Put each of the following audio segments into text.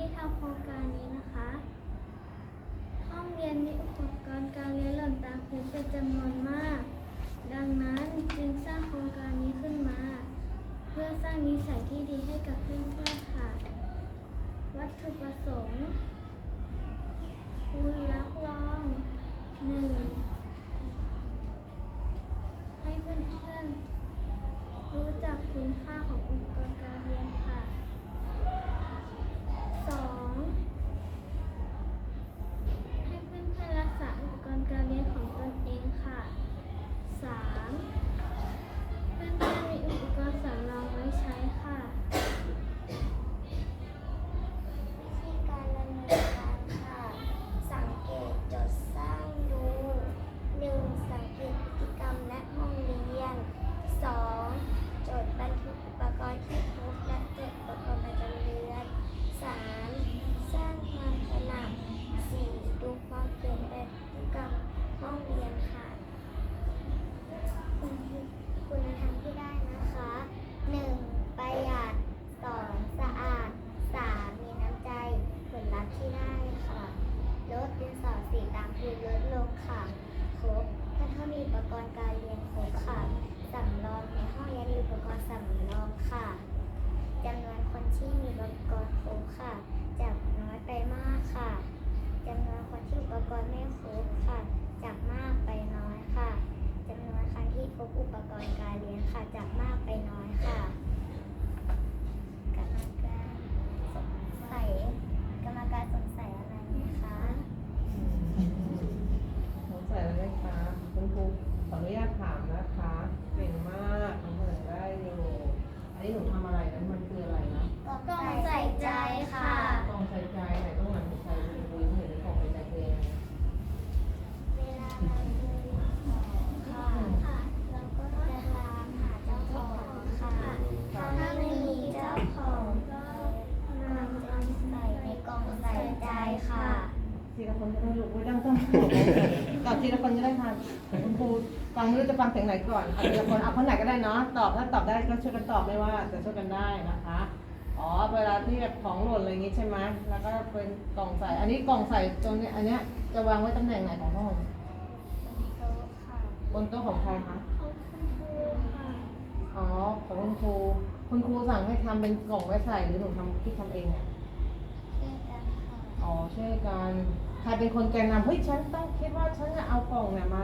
ที่ทำโครงการนี้นะคะ ห้องเรียนมีอุปกรณ์การเรียนหล่นตาครูเป็นจำนวนมาก ดังนั้นจึงสร้างโครงการนี้ขึ้นมา เพื่อสร้างนิสัยที่ดีให้กับเพื่อนๆ ปกรณ์การเรียนค่ะ จากมากไปน้อยค่ะกรรมการสงสัยกรรมการสงสัยอะไรไหมคะสงสัยอะไรไหมคะคุณครูขออนุญาตถามนะคะเก่งมากทำเหมือนได้อยู่อันนี้หนูทำอะไรนะมันคืออะไรนะกล่องใส่ใจค่ะกล่องใส่ใจไหนต้องหลังใส่ดูดูเห็นกล่องใส่ใจคือยังไงเวลาเราดูของค่ะ เราก็จะตามหาเจ้าของค่ะ ถ้าไม่มีเจ้าของก็นำไปใส่ในกล่องใส่ใจค่ะ ทีละคนจะ ได้รู้ไม่ต้องต้องตอบทีละคนจะได้ทันคุณครูฟังไม่รู้จะฟังเสียงไหนก่อนเอาทีละคนเอาคนไหนก็ได้เนาะตอบถ้าตอบได้ก็ช่วยกันตอบไม่ว่าจะช่วยกันได้นะคะอ๋อเวลาที่แบบของหล่นอะไรอย่างงี้ใช่ไหมแล้วก็เป็นกล่องใส่อันนี้กล่องใส่ตรงนี้อันเนี้ยจะวางไว้ตำแหน่งไหนของห้องโต๊ะค่ะบนโต๊ะของใครคะของคุณครูค่ะอ๋อของคุณครูคุณครูสั่งให้ทำเป็นกล่องไว้ใส่หรือหนูทำคิดทำเองอะ เช่นกันค่ะ อ๋อ ช่วยกันใครเป็นคนแกนนำเฮ้ยฉันต้องคิดว่าฉันจะเอากล่องเนี่ยมา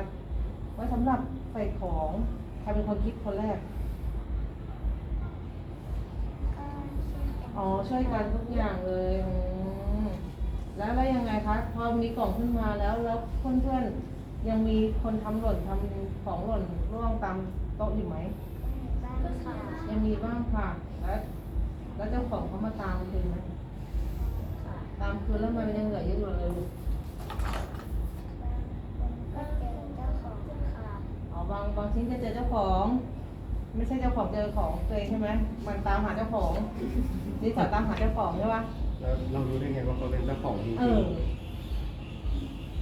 ไว้สำหรับใส่ของใครเป็นคนคิดคนแรกก็เช่นกันอ๋อช่วยกันทุกอย่างเลยอืมแล้วแล้วยังไงคะพอมีกล่องขึ้นมาแล้วแล้วเพื่อนๆยังมีคนทำหล่นทำของหล่นร่วงตามโต๊ะอยู่ไหมบ้านค่ะยังมีบ้างค่ะ แล้วแล้วเจ้าของเขามาตามคืนไหม ค่ะ ตามคืนแล้วมันยังเหลือเยอะอยู่เลยลูก บางคนก็เจอเจ้าของค่ะ อ๋อบางบาง ชิ้นจะเจอเจ้าของ ไม่ใช่เจ้าของเจอของตัวเองใช่ไหมมันตามหาเจ้าของ นี่สาวตามหาเจ้าของใช่ปะแล้วเรารู้ได้ไงว่าเขาเป็นเจ้าของจริงเออ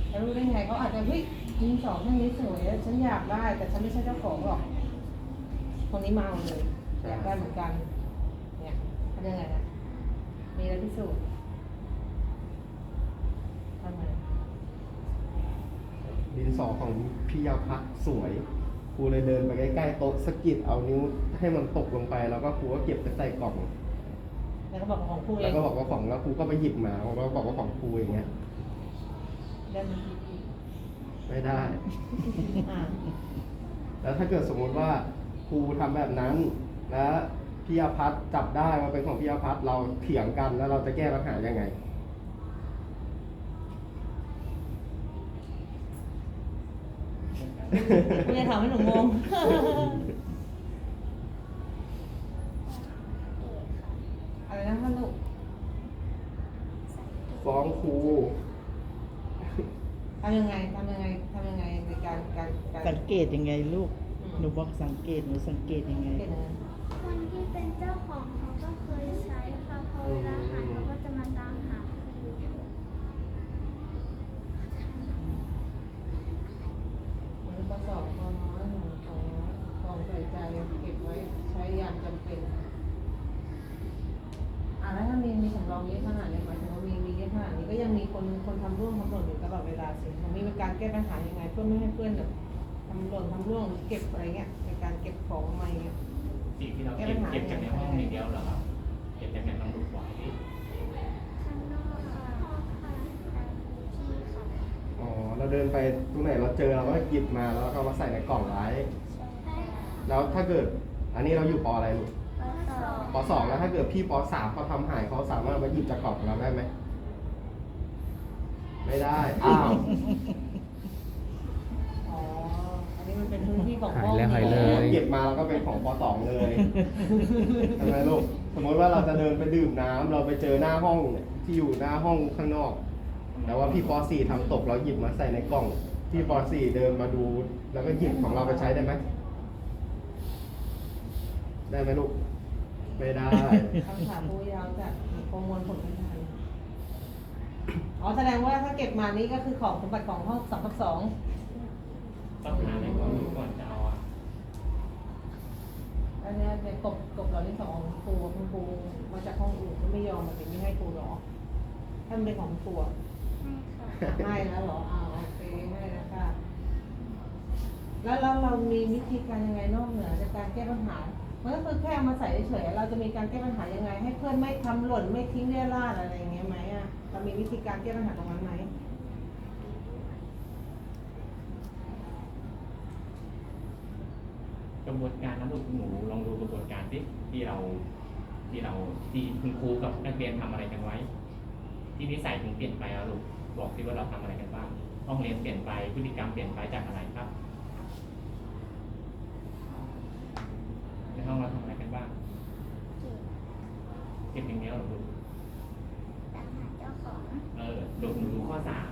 แล้วรู้ได้ไงเขาอาจจะเฮ้ยชิ้นสองแค่นี้สวยอะฉันอยากได้ แต่ฉันไม่ใช่เจ้าของหรอกคนนี้มาเอาเลยอยากได้เหมือนกัน เนี่ยทำยังไงนะมีอะไรพิสูจน์ทำไงๆดินสอของพี่ยาพักสวย ครูเลยเดินไปใกล้ๆโต๊ะสะกิดเอานิ้วให้มันตกลงไป แล้วก็ครูก็เก็บไปใส่กล่อง แล้วก็บอกของครูเอแล้วงก็บอกว่าของแล้วครูก็ไปหยิบมาแล้วก็บอกว่าของครูอย่างเงี้ยได้ไหมไม่ได้ อ่าแล้วถ้าเกิดสมมุติว่าครูทำแบบนั้น แล้วพี่ยาพัฒน์จับได้ว่าเป็นของพี่ยาพัฒน์เราเถียงกันแล้วเราจะแก้ปัญหายังไง คุณจะถามให้หนูงงเอกค่ะอะไรนะคะลูกฟ้องครูทำยังไงทำยังไงทำยังไงในการการการสังเกตยังไงลูก หนูบอกสังเกตหนูสังเกตยังไงเกตยังไง คนที่เป็นเจ้าของเขาก็เคยใช้ค่ะพอเวลาหายเขาก็จะมาตามหาคืน เหมื อนกระสอบพอน้อยหนูของของใส่ใจเก็บไว้ใช้ยามจำเป็นอะแล้วถ้ามีมีสำรองเยอะขนาดนี้หมายถึงว่ามีมีเยอะขนาดนี้ก็ยังมีคนคนทำร่วงทำหล่นอยู่ตลอดเวลาสิมันมีการแก้ปัญหายังไง เพื่อไม่ให้เพื่อนแบบทำหล่นทำร่วงหรือเก็บอะไรเงี้ยในการเก็บของมาอย่างเงี้ยสิ่งที่เราเก็บเก็บจากในห้องอย่างเดียวเหรอครับเก็บจากในห้องดูไว้ ข้างนอกค่ะ เดินไปตรงไหนเราเจอเราก็หยิบมาแล้วก็เอามาใส่ในกล่องไว้ใช่ค่ะแล้วถ้าเกิดอันนี้เราอยู่ปออะไรลูกข้อสอบปสองแล้วถ้าเกิดพี่ปสามเขาทำหายเขาสามารถมาหยิบจากกล่องของเราได้ไหมไม่ได้ อ้าว อ๋อ อันนี้มันเป็นพื้นที่ของห้องหายแล้วหายเลย เก็บมาแล้วก็เป็นของปสองเลยใช่ไหมลูก สมมติว่าเราจะเดินไปดื่มน้ำเราไปเจอหน้าห้องเนี่ยที่อยู่หน้าห้องข้างนอก แต่ว่าพี่ปสี่ทำตกเราหยิบมาใส่ในกล่อง พี่ปสี่เดินมาดู แล้วก็หยิบของเราไปใช้ได้ไหมได้ไหมลูก ไม่ได้ คำถามผู้ยาวจะประมวลผลไม่ทันอ๋อแสดงว่าถ้าเก็บมานี้ก็คือของสมบัติของห้องสองกับสองต้องหาในก่อนดูก่อนจะเอาอะอันเนี้ยเนี่ยกบกบเราที่สองของครูคุณครูมาจากห้องอื่นไม่ยอมมาถึงไม่ให้ครูหรอถ้ามันเป็นของครูอะ ไม่แล้วเหรอเอาโอเคไม่แล้วค่ะ แล้วแล้วเรามีวิธีการยังไงนอกเหนือจากการแก้ปัญหามันก็คือแค่เอามาใส่เฉยๆเราจะมีการแก้ปัญหายังไง ให้เพื่อนไม่ทำหล่นไม่ทิ้งเรี่ยราดอะไรอย่างเงี้ยไหมอะเรามีวิธีการแก้ปัญหาตรงนั้นไหมกระบวนการนะลูกหนูลองดูกระบวนการที่ที่เราที่เราที่คุณครูกับนักเรียนทำอะไรกันไว้ ที่นิสัยถึงเปลี่ยนไปแล้วลูกบอกที่ว่าเราทำอะไรกันบ้างห้องเรียนเปลี่ยนไปพฤติกรรมเปลี่ยนไปจากอะไรครับในห้องเราทำอะไรกันบ้างเก็บเก็บอย่างเดียวเหรอลูกตามหาเจ้าของเออดูหนูดูข้อสามข้อสาม